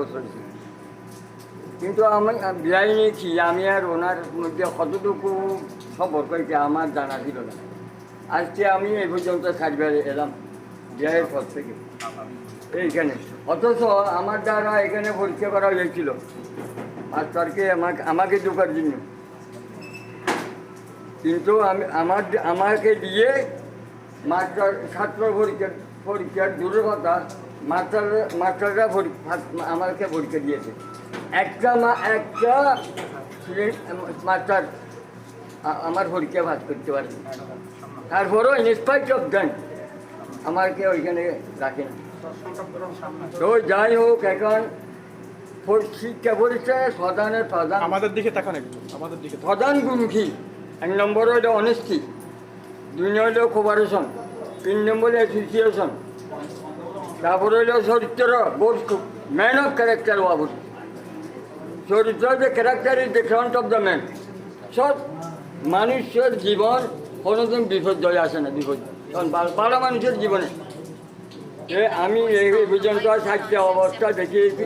বছর হয়েছে। কিন্তু আমি বিলাই নিয়েছি আমি আর ওনার মধ্যে কতটুকু সম্পর্ক হয়েছে আমার জানা ছিল না। আজকে আমি এই পর্যন্ত সার্ভে এলাম বিয়ের পর থেকে। এইখানে অথচ আমার দ্বারা এখানে পরীক্ষা করা হয়েছিল মাস্টারকে আমাকে আমাকে ঢোকার জন্য কিন্তু আমি আমার আমাকে দিয়ে মাস্টার ছাত্র পরীক্ষা পরীক্ষার দূরের কথা। মাস্টার মাস্টাররা আমাকে পরীক্ষা দিয়েছে। একটা মা একটা মাস্টার আমার পরীক্ষা পাস করতে পারে তারপরেও ইনস্পাইট অফ দেন আমাকে ওইখানে রাখে না তো যাই হোক এখন শিক্ষা পরিচয় সদানের প্রধান। আমাদের দিকে তাকান একটু আমাদের দিকে। প্রধান গুণ কি এক নম্বর হইল অনেস্টি দুই হইল কোপারেশন তিন নম্বর অ্যাসোসিয়েশন তারপরে হইল চরিত্র বোধ ম্যান অফ ক্যারেক্টার বাবু চরিত্র যে character is the front of the man সব মানুষের জীবন কোনোদিন বিপর্যয় আসে না, বিপর্যয়। বারো মানুষের জীবনে। আমি এই পর্যন্ত চারটে অবস্থা দেখিয়েছি।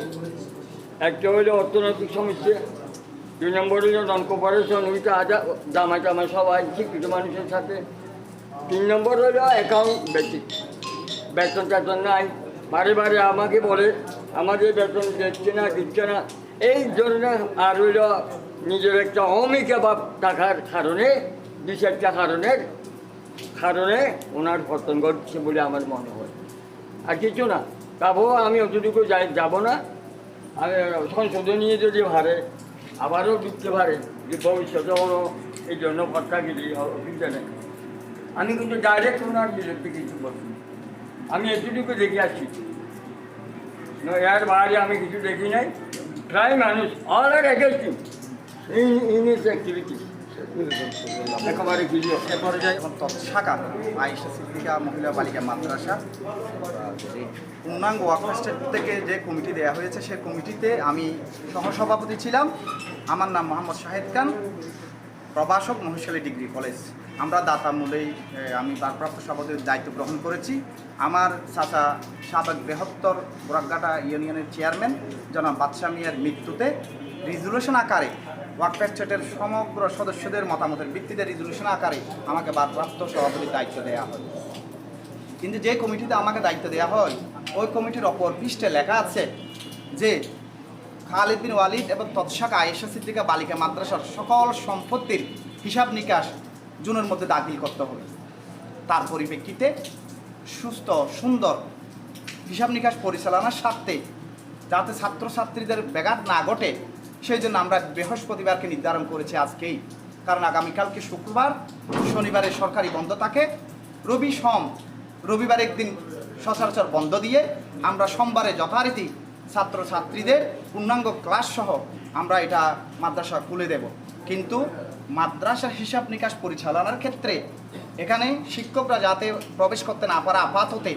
একটা হইল অর্থনৈতিক সমস্যা, দুই নম্বর হইল নন কোপারেশন ওইটা আজা জামাই টামাই সবাই শিক্ষিত মানুষের সাথে। তিন নম্বর হইল অ্যাকাউন্ট বেসিক বেতন টেতন নাই বারে বারে আমাকে বলে, আমাদের বেতন দিচ্ছে না দিচ্ছে না। এই জন্য আর হইল নিজের একটা অমিকা ভাব থাকার কারণে দু চারটা কারণের কারণে ওনার পতন ঘটছে বলে আমার মনে হয়। আর কিছু না তারপরেও আমি অতটুকু যাই, যাব না। আমি সংশোধনীয় যদি ভারে আবারও ঢুকতে পারে, যে ভবিষ্যতে কোনো এই জন্য কথা গেলি অসুবিধা নেই আমি কিন্তু ডাইরেক্ট ওনার বিরুদ্ধে কিছু বলছি। আমি এতটুকু দেখে আসছি। এর বাইরে আমি কিছু দেখি নাই। প্রায় মানুষ all are against in in activity একেবারে এ মহিলা বালিকা মাদ্রাসা পূর্ণাঙ্গ থেকে যে কমিটি হয়েছে কমিটিতে আমি সহসভাপতি ছিলাম। আমার নাম মোহাম্মদ শাহেদ খান। প্রভাষক মহেশালী ডিগ্রি কলেজ। আমরা দাতা মূলেই আমি ভারপ্রাপ্ত সভাপতির দায়িত্ব গ্রহণ করেছি। আমার চাচা সাবেক বৃহত্তর বোরাকঘাটা ইউনিয়নের চেয়ারম্যান, জনাব বাদশাহ মিয়ার মৃত্যুতে রিজুলেশন আকারে ওয়াকফ স্টেটের সমগ্র সদস্যদের মতামতের ভিত্তিতে রিজুলেশন আকারে আমাকে ভারপ্রাপ্ত সভাপতির দায়িত্ব দেওয়া হয়। কিন্তু যে কমিটিতে আমাকে দায়িত্ব দেওয়া হয়, ওই কমিটির অপর পৃষ্ঠে লেখা আছে যে খালিদ বিন ওয়ালিদ এবং তৎসাক আয়েশা সিদ্দিকা বালিকা মাদ্রাসার সকল সম্পত্তির হিসাব নিকাশ জুনের মধ্যে দাখিল করতে হবে। তার পরিপ্রেক্ষিতে সুস্থ, সুন্দর হিসাব নিকাশ পরিচালনার স্বার্থে যাতে ছাত্রছাত্রীদের ব্যাঘাত না ঘটে, সেই জন্য আমরা বৃহস্পতিবারকে নির্ধারণ করেছি আজকেই। কারণ আগামীকালকে শুক্রবার, শনিবারে সরকারি বন্ধ থাকে। রবি সোম, রবিবার একদিন সচরাচর বন্ধ দিয়ে আমরা সোমবারে যথারীতি ছাত্রছাত্রীদের পূর্ণাঙ্গ ক্লাস সহ আমরা এটা মাদ্রাসা খুলে দেব। কিন্তু মাদ্রাসার হিসাব নিকাশ পরিচালনার ক্ষেত্রে এখানে শিক্ষকরা যাতে প্রবেশ করতে না পারে আপাততে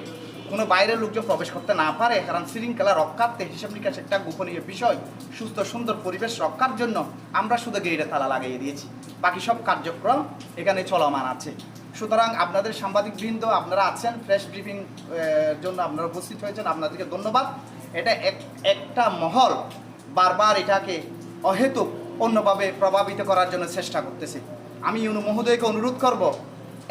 কোনো বাইরের লোকজন প্রবেশ করতে না পারে, কারণ শৃঙ্খলা রক্ষার্থে হিসাব নিকাশ একটা গোপনীয় বিষয়, সুস্থ সুন্দর পরিবেশ রক্ষার জন্য আমরা শুধু গেটে তালা লাগিয়ে দিয়েছি। বাকি সব কার্যক্রম এখানে চলমান আছে। সুতরাং আপনাদের সাংবাদিক বৃন্দ আপনারা আছেন ফ্রেশ ব্রিফিং জন্য আপনারা উপস্থিত হয়েছেন, আপনাদেরকে ধন্যবাদ। এটা এক, একটা মহল বারবার এটাকে অহেতুক অন্যভাবে প্রভাবিত করার জন্য চেষ্টা করতেছে। আমি ইউনু মহোদয়কে অনুরোধ করব,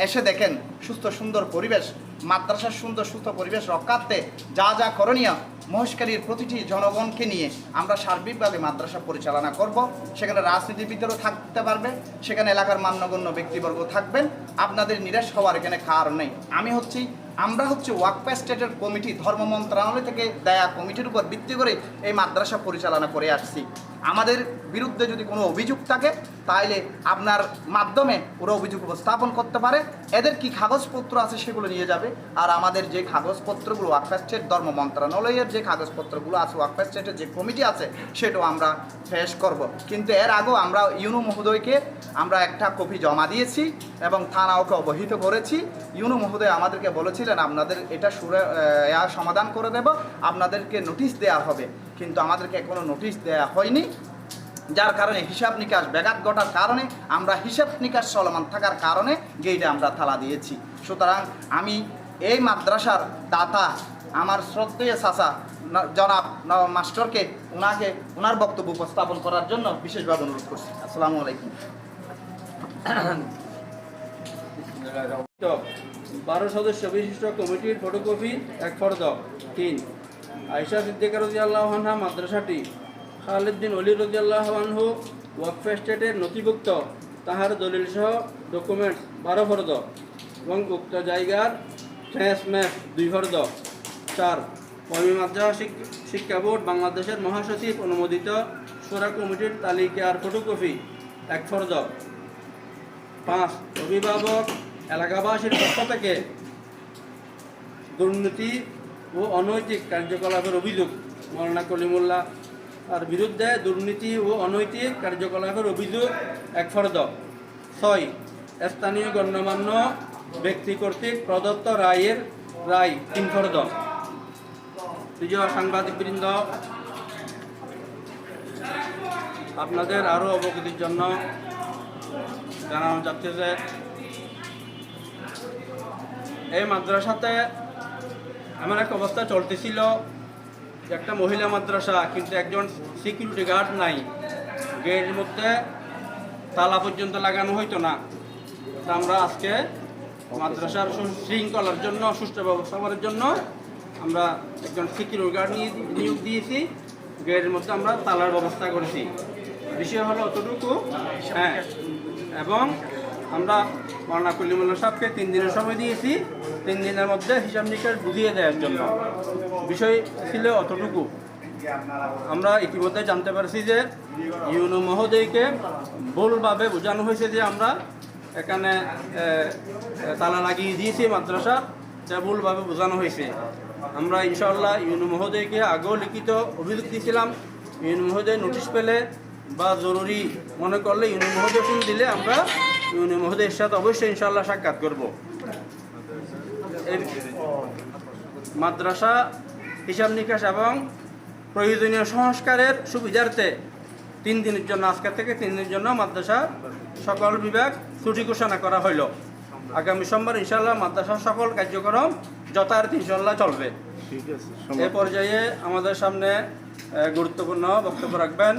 এসে দেখেন সুস্থ, সুন্দর পরিবেশ, মাদ্রাসার সুন্দর, সুস্থ পরিবেশ রক্ষার্থে যা যা করণীয় মহেশকারীর প্রতিটি জনগণকে নিয়ে আমরা সার্বিকভাবে মাদ্রাসা পরিচালনা করব। সেখানে রাজনীতিবিদেরও থাকতে পারবে, সেখানে এলাকার মান্যগণ্য ব্যক্তিবর্গ থাকবেন। আপনাদের নিরাশ হওয়ার এখানে কারণ নেই। আমি হচ্ছি আমরা হচ্ছে ওয়াকফা স্টেটের কমিটি, ধর্ম মন্ত্রণালয় থেকে দেয়া কমিটির উপর ভিত্তি করে এই মাদ্রাসা পরিচালনা করে আসছি। আমাদের বিরুদ্ধে যদি কোনো অভিযোগ থাকে তাহলে আপনার মাধ্যমে ওরা অভিযোগ উপস্থাপন করতে পারে। এদের কি কাগজপত্র আছে সেগুলো নিয়ে যাবে। আর আমাদের যে কাগজপত্রগুলো ওয়াকফা স্টেট ধর্ম মন্ত্রণালয়ের যে কাগজপত্রগুলো আছে, ওয়াকফা স্টেটের যে কমিটি আছে, সেটাও আমরা পেশ করব। কিন্তু এর আগেও আমরা ইউনু মহোদয়কে আমরা একটা কপি জমা দিয়েছি। এবং থানাওকে অবহিত করেছি। ইউনু মহোদয় আমাদেরকে বলেছিলেন, আপনাদের এটা সুরে সমাধান করে দেব, আপনাদেরকে নোটিশ দেওয়া হবে। কিন্তু আমাদেরকে কোনো নোটিশ দেওয়া হয়নি। যার কারণে হিসাব নিকাশ ব্যাঘাত ঘটার কারণে, আমরা হিসাব নিকাশ চলমান থাকার কারণে গেইটে আমরা থালা দিয়েছি। সুতরাং আমি এই মাদ্রাসার দাতা, আমার শ্রদ্ধেয় চাচা জনাব মাস্টারকে ওনাকে ওনার বক্তব্য উপস্থাপন করার জন্য বিশেষভাবে অনুরোধ করছি। আসসালামু আলাইকুম। বারো সদস্য, বিশিষ্ট কমিটির ফটোকপি এক ফর্দ, তিন। আয়সা সিদ্দিকা রাজি মাদ্রাসাটি। খালিদ্দিন অলি রাজি আল্লাহানহু ওয়াকফ স্টেটের নথিভুক্ত। তাহার দলিল সহ ডকুমেন্টস বারো ফর্দ। এবং উক্ত জায়গার ফ্রেশ ম্যাপ দুই ফর্দ। চার কর্মী মাদ্রাসা শিক্ষা বোর্ড, বাংলাদেশের মহাসচিব অনুমোদিত সুরা কমিটির তালিকার ফটোকপি এক ফর্দ। পাঁচ, অভিভাবক এলাকাবাসীর পক্ষ থেকে দুর্নীতি ও অনৈতিক কার্যকলাপের অভিযোগ মৌলানা কলিমুল্লাহ তার বিরুদ্ধে দুর্নীতি ও অনৈতিক কার্যকলাপের অভিযোগ এক ফর্দ। ছয়, স্থানীয় গণ্যমান্য ব্যক্তি কর্তৃক প্রদত্ত রায়ের রায় তিন ফর্দ। প্রিয় সাংবাদিকবৃন্দ, আপনাদের আরও অবগতির জন্য জানানো যাচ্ছে যে এই মাদ্রাসাতে এমন এক অবস্থা চলতেছিল একটা মহিলা মাদ্রাসা, কিন্তু একজন সিকিউরিটি গার্ড নাই। গেটের মধ্যে তালা পর্যন্ত লাগানো হইতো না। তা আমরা আজকে মাদ্রাসার শৃঙ্খলার জন্য, সুষ্ঠু ব্যবস্থাপনার জন্য আমরা একজন সিকিউরিটি গার্ড নিয়ে নিয়োগ দিয়েছি। গেটের মধ্যে আমরা তালার ব্যবস্থা করেছি। বিষয় হলো অতটুকু। হ্যাঁ। এবং আমরা মৌলানা কলিমুল্লা সাহেবকে তিন দিনের সময় দিয়েছি, তিন দিনের মধ্যে হিসাব নিকাশ বুঝিয়ে দেওয়ার জন্য। বিষয় ছিল অতটুকু। আমরা ইতিমধ্যে জানতে পারছি যে ইউনো মহোদয়কে ভুলভাবে বোঝানো হয়েছে যে আমরা এখানে তালা লাগিয়ে দিয়েছি মাদ্রাসা, যা ভুলভাবে বোঝানো হয়েছে। আমরা ইনশাআল্লাহ ইউনো মহোদয়কে আগেও লিখিত অভিযোগ দিয়েছিলাম, ইউনো মহোদয় নোটিশ পেলে বা জরুরি মনে করলে ইউনো মহোদয় ফোন দিলে আমরা ইউনো মহোদয়ের সাথে অবশ্যই ইনশাল্লাহ সাক্ষাৎ করব। মাদ্রাসা হিসাব নিকাশ এবং প্রয়োজনীয় সংস্কারের সুবিধার্থে তিন দিনের জন্য আজকে থেকে তিন দিনের জন্য মাদ্রাসা সকল বিভাগ ছুটি ঘোষণা করা হইল। আগামী সোমবার ইনশাল্লাহ মাদ্রাসার সকল কার্যক্রম যথার্থ ইনশাল্লাহ চলবে। এ পর্যায়ে আমাদের সামনে গুরুত্বপূর্ণ বক্তব্য রাখবেন